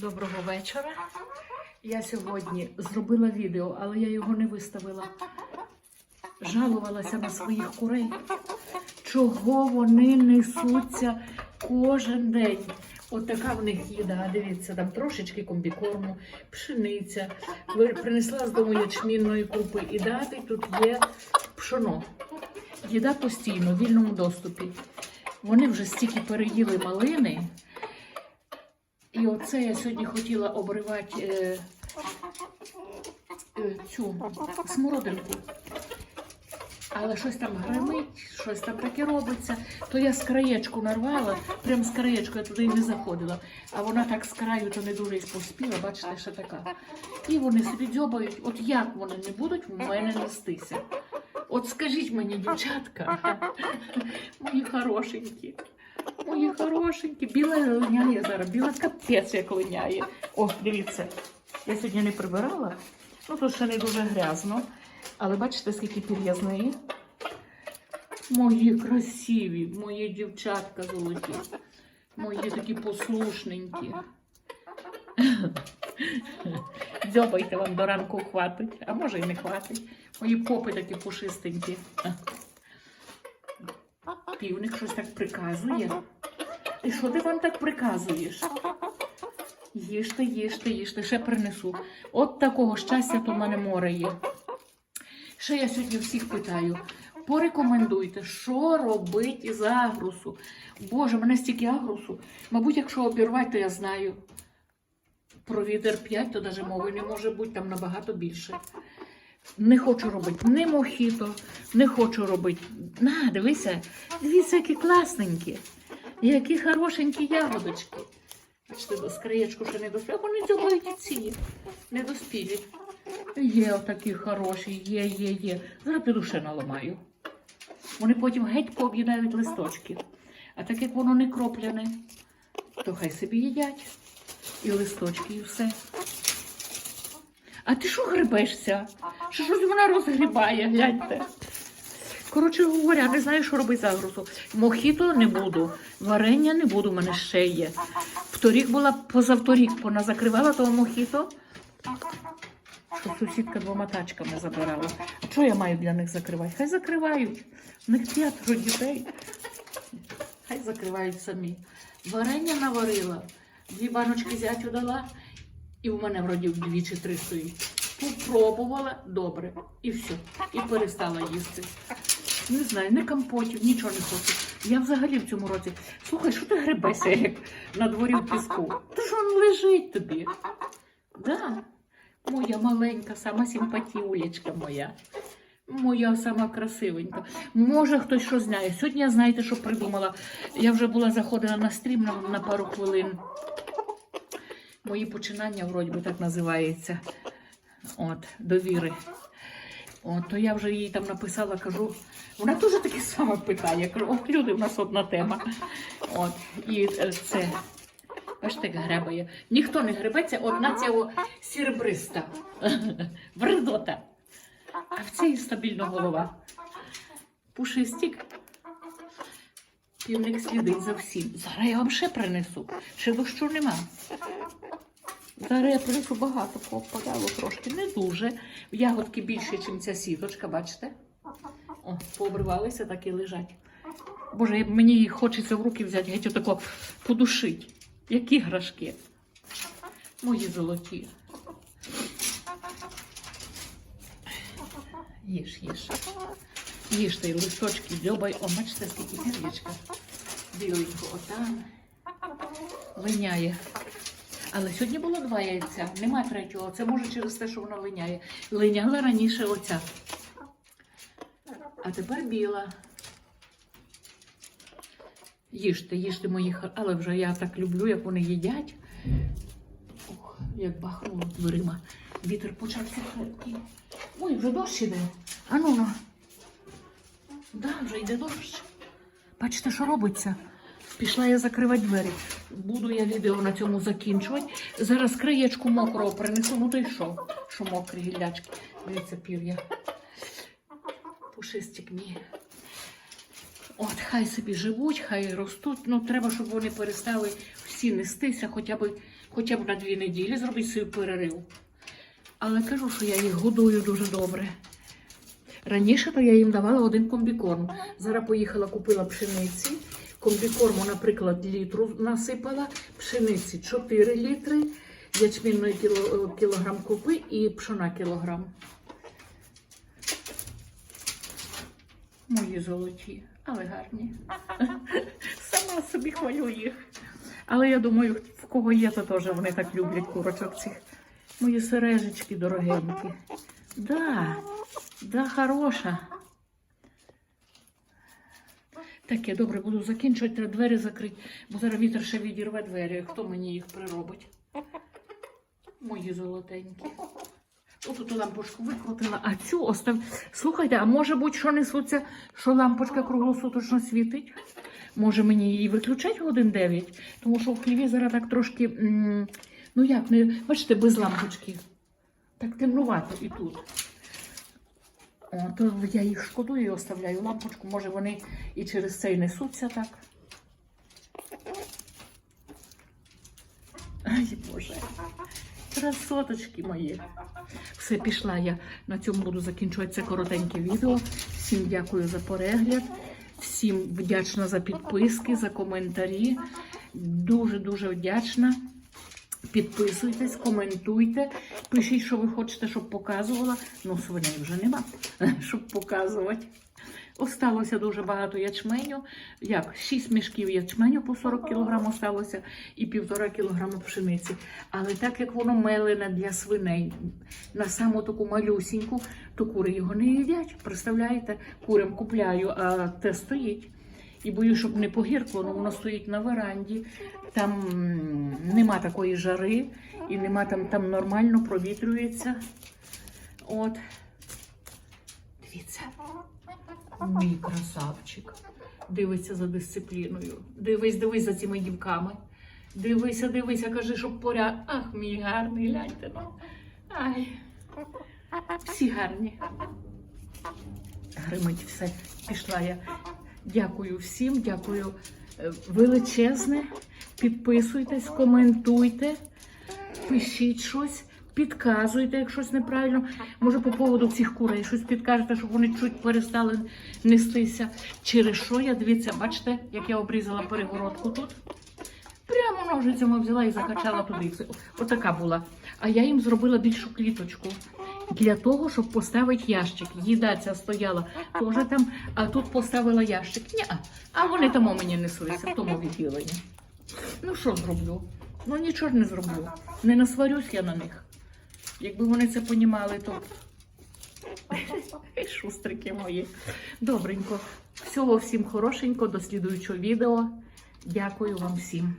Доброго вечора. Я сьогодні зробила відео, але я його не виставила. Жалувалася на своїх курей, чого вони несуться кожен день. От така в них їда. Дивіться, там трошечки комбікорму, пшениця. Принесла з дому ячмінної крупи. І дати тут є пшоно. Їда постійно, в вільному доступі. Вони вже стільки переїли малини. І оце я сьогодні хотіла обривати е, е, цю смородинку. Але щось там гримить, щось там таке робиться. То я з краєчку нарвала, прям з краєчку, я туди і не заходила. А вона так з краю то не дуже і поспіла, бачите, ще така. І вони собі дзьобають. От як вони не будуть в мене нестися? От скажіть мені, дівчатка, мої хорошенькі. Мої хорошенькі, біла линяє зараз, біла капець як линяє. О, дивіться, я сьогодні не прибирала, ну тут ще не дуже грязно. Але бачите, скільки пір'я з неї? Мої красиві, мої дівчатка золоті, мої такі послушненькі. Дзьобайте вам до ранку хватить, а може і не хватить. Мої попи такі пушистенькі. Півник щось так приказує. І що ти вам так приказуєш? Їжте, їжте, їжте, ще принесу. От такого щастя то в мене море є. Ще я сьогодні всіх питаю. Порекомендуйте, що робити із агрусу. Боже, мене стільки агрусу. Мабуть, якщо обірвати, то я знаю. Про вітер 5, то навіть мови не може бути, там набагато більше. Не хочу робити ні мохіто, не хочу робити. На, дивися, дивіться, які класненькі, які хорошенькі ягодочки. До скриєчку ще не доспіли. Вони цього ці не доспілі. Є отакі хороші, є, є, є. Зараз піду ще наламаю. Вони потім геть пооб'їдають листочки. А так як воно не кропляне, то хай собі їдять. І листочки, і все. А ти що грибешся? Що щось вона розгрібає, гляньте. Коротше говоря, не знаю, що робити з агрусу. Мохіто не буду, варення не буду, в мене ще є. Вторік була позавторік, вона закривала того мохіто. Що сусідка двома тачками забирала. А що я маю для них закривати? Хай закривають. У них п'ятеро дітей. Хай закривають самі. Варення наварила, дві баночки зятю дала, і в мене вроді дві чи три стоїть. Попробувала добре. І все. І перестала їсти. Не знаю, не компотів, нічого не хочу. Я взагалі в цьому році. Слухай, що ти гребешся, як на дворі в піску? Та ж він лежить тобі. Да. Моя маленька, сама симпатіулечка моя. Моя сама красивенька. Може, хтось що знає. Сьогодні знаєте, що придумала. Я вже була заходила на стрім на, на пару хвилин. Мої починання, вроді би так називається. От, довіри. От, то я вже їй там написала, кажу. Вона теж таке саме питає. Кажу, ох, люди, в нас одна тема. От, і е, це. Бачите, як гребає. Ніхто не гребеться, одна цього сірбриста. Вредота. А в цій стабільно голова. Пушистік. Півник слідить за всім. Зараз я вам ще принесу. Ще дощу нема. Зараз я принесу багато попадало трошки. Не дуже. Ягодки більше, ніж ця сіточка, бачите? О, пообривалися, так і лежать. Боже, мені хочеться в руки взяти, геть отако подушить. Які грашки. Мої золоті. Їж, їж. Їж ти листочки, дзьобай. О, бачите, скільки пір'ячка. Біленько, отам. Линяє. Але сьогодні було два яйця, нема третього. Це може через те, що вона линяє. Линяла раніше оця. А тепер біла. Їжте, їжте мої хар... Але вже я так люблю, як вони їдять. Ох, як бахнуло дверима. Вітер почався крепкий. Ой, вже дощ іде. А ну ну. Да, вже йде дощ. Бачите, що робиться? Пішла я закривати двері. Буду я відео на цьому закінчувати. Зараз краєчку мокрого принесу. Ну то й що? Що мокрі гіллячки. Дивіться, пір'я. Пушистик мій. От, хай собі живуть, хай ростуть. Ну, треба, щоб вони перестали всі нестися хоча б, хоча б на дві неділі, зробити свій перерив. Але кажу, що я їх годую дуже добре. Раніше то я їм давала один комбікорм. Зараз поїхала, купила пшениці. Комбікорму, наприклад, літру насипала, пшениці 4 літри, ячмінної кіло, кілограм купи і пшона кілограм. Мої золоті, але гарні. Сама собі хвалю їх. Але я думаю, в кого є, то теж вони так люблять курочок цих. Мої сережечки дорогенькі. Да, да, хороша. Таке, добре, буду закінчувати, треба двері закрити, бо зараз вітер ще відірве двері. Хто мені їх приробить? Мої золотенькі. Отут ту лампочку викрутила, а цю остав. Слухайте, а може бути, що несуться, що лампочка круглосуточно світить? Може мені її виключати годин 9? Тому що в хліві зараз так трошки, ну як, не, бачите, без лампочки. Так темнувато і тут. О, то я їх шкодую і оставляю лампочку. Може вони і через це й несуться так. Ай, Боже. Красоточки мої. Все, пішла я. На цьому буду закінчувати це коротеньке відео. Всім дякую за перегляд. Всім вдячна за підписки, за коментарі. Дуже-дуже вдячна. Підписуйтесь, коментуйте, пишіть, що ви хочете, щоб показувала. Ну, свиней вже нема, щоб показувати. Осталося дуже багато ячменю. Як? 6 мішків ячменю по 40 кг осталося і півтора кілограма пшениці. Але так як воно мелене для свиней на саму таку малюсіньку, то кури його не їдять. Представляєте, курям купляю, а те стоїть. І боюсь, щоб не погіркло, ну воно стоїть на веранді. Там нема такої жари, і нема там, там нормально провітрюється. От. Дивіться. Мій красавчик. Дивиться за дисципліною. Дивись, дивись за цими дівками. Дивися, дивися, кажи, щоб поряд. Ах, мій гарний, гляньте. Ну. Ай. Всі гарні. Гримить все. Пішла я. Дякую всім, дякую е, величезне. Підписуйтесь, коментуйте, пишіть щось, підказуйте, як щось неправильно. Може, по поводу цих курей щось підкажете, щоб вони чуть перестали нестися. Через що я дивіться, бачите, як я обрізала перегородку тут. Прямо ножицями взяла і закачала туди. Отака була. А я їм зробила більшу кліточку. Для того, щоб поставити ящик. Їда ця стояла теж там, а тут поставила ящик. Ні, а вони там у мені неслися в тому відділенні. Ну що зроблю? Ну нічого ж не зроблю. Не насварюсь я на них. Якби вони це понімали, то шустрики мої. Добренько. Всього всім хорошенько, до слідуючого відео. Дякую вам всім.